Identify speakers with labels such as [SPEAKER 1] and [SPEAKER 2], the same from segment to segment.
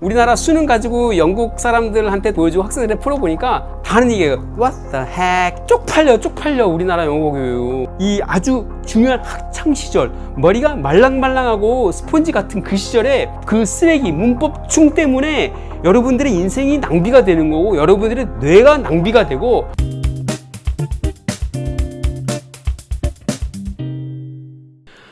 [SPEAKER 1] 우리나라 수능 가지고 영국 사람들한테 보여주고 학생들한테 풀어보니까 다 하는 얘기예요. What the heck? 쪽팔려, 쪽팔려, 우리나라 영어 교육. 이 아주 중요한 학창 시절, 머리가 말랑말랑하고 스폰지 같은 그 시절에 그 쓰레기 문법충 때문에 여러분들의 인생이 낭비가 되는 거고, 여러분들의 뇌가 낭비가 되고,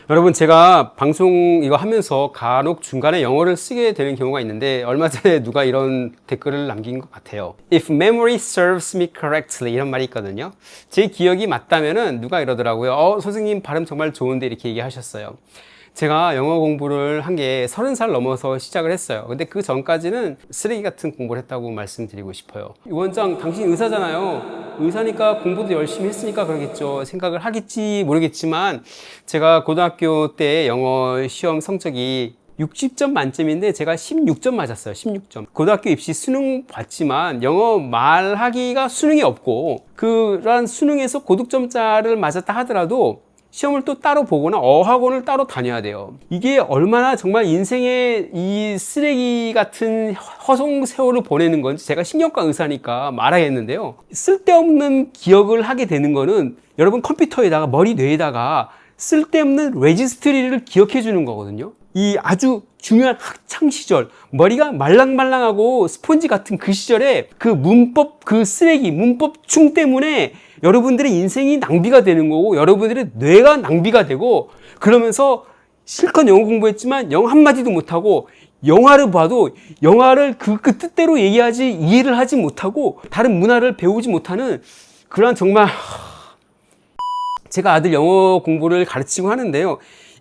[SPEAKER 1] 여러분 제가 방송 이거 하면서 간혹 중간에 영어를 쓰게 되는 경우가 있는데 얼마 전에 누가 이런 댓글을 남긴 것 같아요. If memory serves me correctly 이런 말이 있거든요. 제 기억이 맞다면은 누가 이러더라고요. 어 선생님 발음 정말 좋은데 이렇게 얘기하셨어요. 제가 영어 공부를 한 게 서른 살 넘어서 시작을 했어요. 근데 그 전까지는 쓰레기 같은 공부를 했다고 말씀드리고 싶어요. 원장, 당신 의사잖아요. 의사니까 공부도 열심히 했으니까 그러겠죠. 생각을 하겠지 모르겠지만 제가 고등학교 때 영어 시험 성적이 60점 만점인데 제가 16점 맞았어요. 16점. 고등학교 입시 수능 봤지만 영어 말하기가 수능이 없고 그런 수능에서 고득점자를 맞았다 하더라도 시험을 또 따로 보거나 어학원을 따로 다녀야 돼요. 이게 얼마나 정말 인생의 이 쓰레기 같은 허송 세월을 보내는 건지 제가 신경과 의사니까 말하겠는데요. 쓸데없는 기억을 하게 되는 거는 여러분 컴퓨터에다가 머리 뇌에다가 쓸데없는 레지스트리를 기억해 주는 거거든요. 이 아주 중요한 학창 시절, 머리가 말랑말랑하고 스폰지 같은 그 시절에 그 문법, 그 쓰레기, 문법충 때문에 여러분들의 인생이 낭비가 되는 거고, 여러분들의 뇌가 낭비가 되고, 그러면서 실컷 영어 공부했지만 영어 한마디도 못하고, 영화를 봐도 영화를 그, 그 뜻대로 얘기하지, 이해를 하지 못하고, 다른 문화를 배우지 못하는 그런 정말, 제가 아들 영어 공부를 가르치고 하는데요.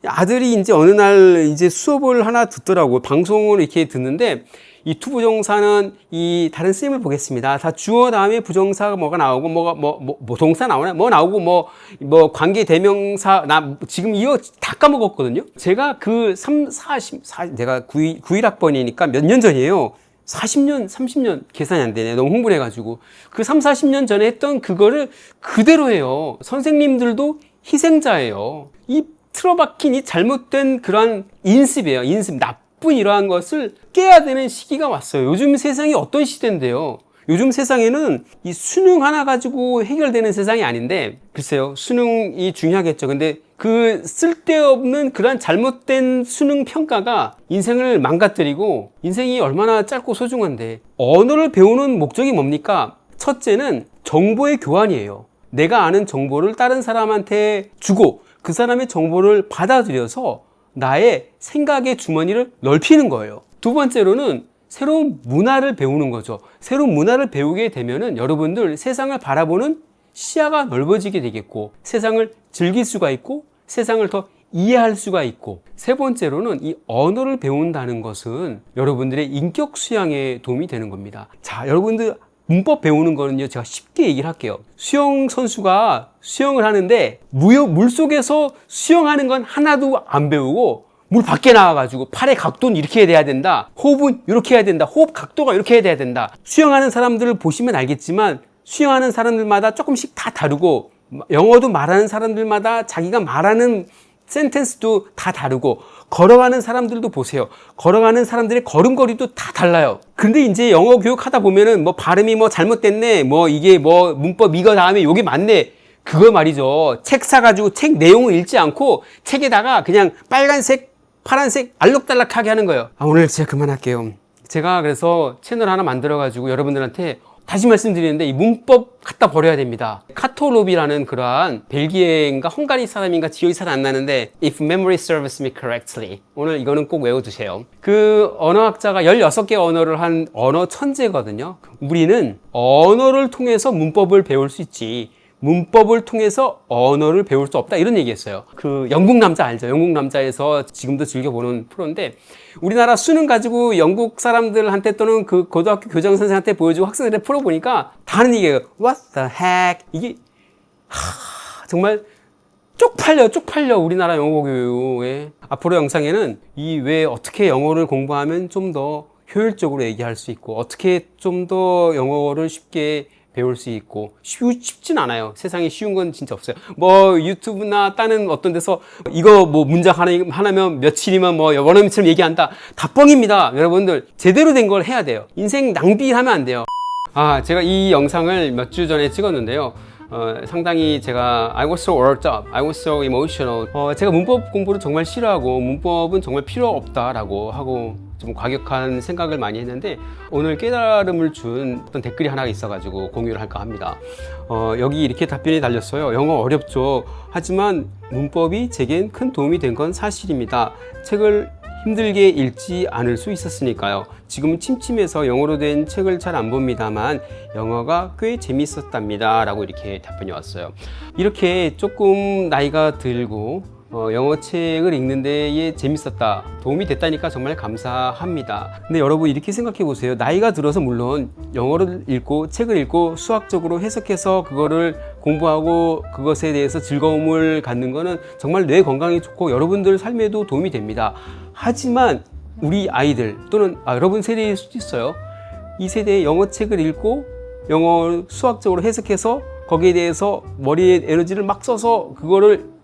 [SPEAKER 1] 아들이 이제 어느 날 이제 수업을 하나 듣더라고요. 방송을 이렇게 듣는데 이 투부정사는 이 다른 쓰임을 보겠습니다. 다 주어 다음에 부정사가 뭐가 나오고 뭐가 뭐, 뭐, 뭐 동사 나오나 뭐 나오고 뭐 뭐 관계 대명사 나 지금 이거 다 까먹었거든요. 제가 그 3, 40, 4 내가 9 91학번이니까 몇 년 전이에요. 40년, 30년 계산이 안 되네. 너무 흥분해 가지고. 그 3, 40년 전에 했던 그거를 그대로 해요. 선생님들도 희생자예요. 이 틀어박힌 이 잘못된 그러한 인습이에요. 인습. 나쁜 이러한 것을 깨야 되는 시기가 왔어요. 요즘 세상이 어떤 시대인데요. 요즘 세상에는 이 수능 하나 가지고 해결되는 세상이 아닌데, 글쎄요, 수능이 중요하겠죠. 근데 그 쓸데없는 그런 잘못된 수능 평가가 인생을 망가뜨리고, 인생이 얼마나 짧고 소중한데, 언어를 배우는 목적이 뭡니까? 첫째는 정보의 교환이에요. 내가 아는 정보를 다른 사람한테 주고, 그 사람의 정보를 받아들여서 나의 생각의 주머니를 넓히는 거예요. 두 번째로는 새로운 문화를 배우는 거죠. 새로운 문화를 배우게 되면은 여러분들 세상을 바라보는 시야가 넓어지게 되겠고 세상을 즐길 수가 있고 세상을 더 이해할 수가 있고 세 번째로는 이 언어를 배운다는 것은 여러분들의 인격 수양에 도움이 되는 겁니다. 자, 여러분들 문법 배우는 거는요, 제가 쉽게 얘기를 할게요. 수영 선수가 수영을 하는데, 물, 물 속에서 수영하는 건 하나도 안 배우고, 물 밖에 나와가지고, 팔의 각도는 이렇게 돼야 된다. 호흡은 이렇게 해야 된다. 호흡 각도가 이렇게 해야 된다. 수영하는 사람들을 보시면 알겠지만, 수영하는 사람들마다 조금씩 다 다르고, 영어도 말하는 사람들마다 자기가 말하는 센텐스도 다 다르고 걸어가는 사람들도 보세요. 걸어가는 사람들의 걸음걸이도 다 달라요. 근데 이제 영어 교육하다 보면은 뭐 발음이 뭐 잘못됐네. 뭐 이게 뭐 문법 이거 다음에 요게 맞네. 그거 말이죠. 책 사가지고 책 내용을 읽지 않고 책에다가 그냥 빨간색, 파란색 알록달록하게 하는 거예요. 아, 오늘 제가 그만할게요. 제가 그래서 채널 하나 만들어가지고 여러분들한테 다시 말씀드리는데 이 문법 갖다 버려야 됩니다. 카토롭이라는 그러한 벨기에인가 헝가리 사람인가 기억이 잘 안 나는데 if memory serves me correctly 오늘 이거는 꼭 외워두세요. 그 언어학자가 16개 언어를 한 언어 천재거든요. 우리는 언어를 통해서 문법을 배울 수 있지 문법을 통해서 언어를 배울 수 없다 이런 얘기했어요. 그 영국 남자 알죠? 영국 남자에서 지금도 즐겨 보는 프로인데 우리나라 수능 가지고 영국 사람들한테 또는 그 고등학교 교장 선생한테 보여주고 학생들한테 풀어보니까 다 하는 얘기예요. What the heck? 이게 하, 정말 쪽팔려 쪽팔려 우리나라 영어 교육에 앞으로 영상에는 이 왜 어떻게 영어를 공부하면 좀 더 효율적으로 얘기할 수 있고 어떻게 좀 더 영어를 쉽게 배울 수 있고 쉬우, 쉽진 않아요. 세상에 쉬운 건 진짜 없어요. 뭐 유튜브나 다른 어떤 데서 이거 뭐 문장 하나, 하나면 며칠이면 뭐 원어민처럼 얘기한다. 다 뻥입니다. 여러분들 제대로 된 걸 해야 돼요. 인생 낭비하면 안 돼요. 아, 제가 이 영상을 몇 주 전에 찍었는데요. 어, 상당히 제가 I was so worked up, I was so emotional. 어, 제가 문법 공부를 정말 싫어하고 문법은 정말 필요 없다라고 하고 좀 과격한 생각을 많이 했는데 오늘 깨달음을 준 어떤 댓글이 하나 있어가지고 공유를 할까 합니다. 어, 여기 이렇게 답변이 달렸어요. 영어 어렵죠. 하지만 문법이 제겐 큰 도움이 된 건 사실입니다. 책을 힘들게 읽지 않을 수 있었으니까요. 지금은 침침해서 영어로 된 책을 잘 안 봅니다만 영어가 꽤 재밌었답니다. 라고 이렇게 답변이 왔어요. 이렇게 조금 나이가 들고 어, 영어 책을 읽는 데에 재밌었다. 도움이 됐다니까 정말 감사합니다. 근데 여러분 이렇게 생각해 보세요. 나이가 들어서 물론 영어를 읽고 책을 읽고 수학적으로 해석해서 그거를 공부하고 그것에 대해서 즐거움을 갖는 거는 정말 뇌 건강에 좋고 여러분들 삶에도 도움이 됩니다. 하지만 우리 아이들 또는 아, 여러분 세대일 수도 있어요. 이 세대의 영어 책을 읽고 영어 수학적으로 해석해서 거기에 대해서 머리에 에너지를 막 써서 그거를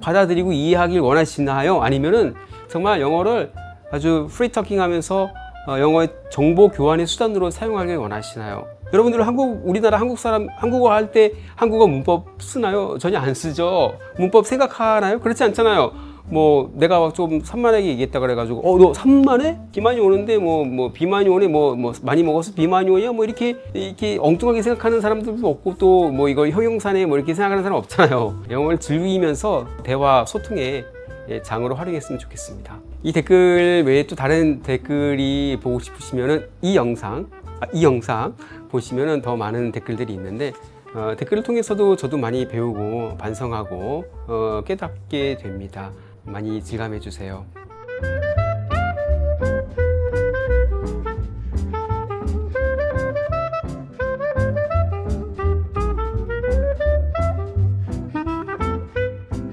[SPEAKER 1] 받아들이고 이해하길 원하시나요? 아니면은 정말 영어를 아주 프리터킹 하면서 어, 영어의 정보 교환의 수단으로 사용하길 원하시나요? 여러분들 한국 우리나라 한국 사람 한국어 할 때 한국어 문법 쓰나요? 전혀 안 쓰죠. 문법 생각하나요? 그렇지 않잖아요. 뭐 내가 좀 산만하게 얘기했다 그래가지고 어 너 산만해? 비만이 오는데 뭐 뭐 비만이 오네 뭐뭐 많이 먹어서 비만이 오냐 뭐 이렇게 이렇게 엉뚱하게 생각하는 사람들도 없고 또 뭐 이걸 형용사네 뭐 이렇게 생각하는 사람 없잖아요. 영어를 즐기면서 대화 소통에 예, 장으로 활용했으면 좋겠습니다. 이 댓글 외에 또 다른 댓글이 보고 싶으시면은 이 영상 아, 이 영상 보시면은 더 많은 댓글들이 있는데 어, 댓글을 통해서도 저도 많이 배우고 반성하고 어, 깨닫게 됩니다. 많이 즐감해 주세요.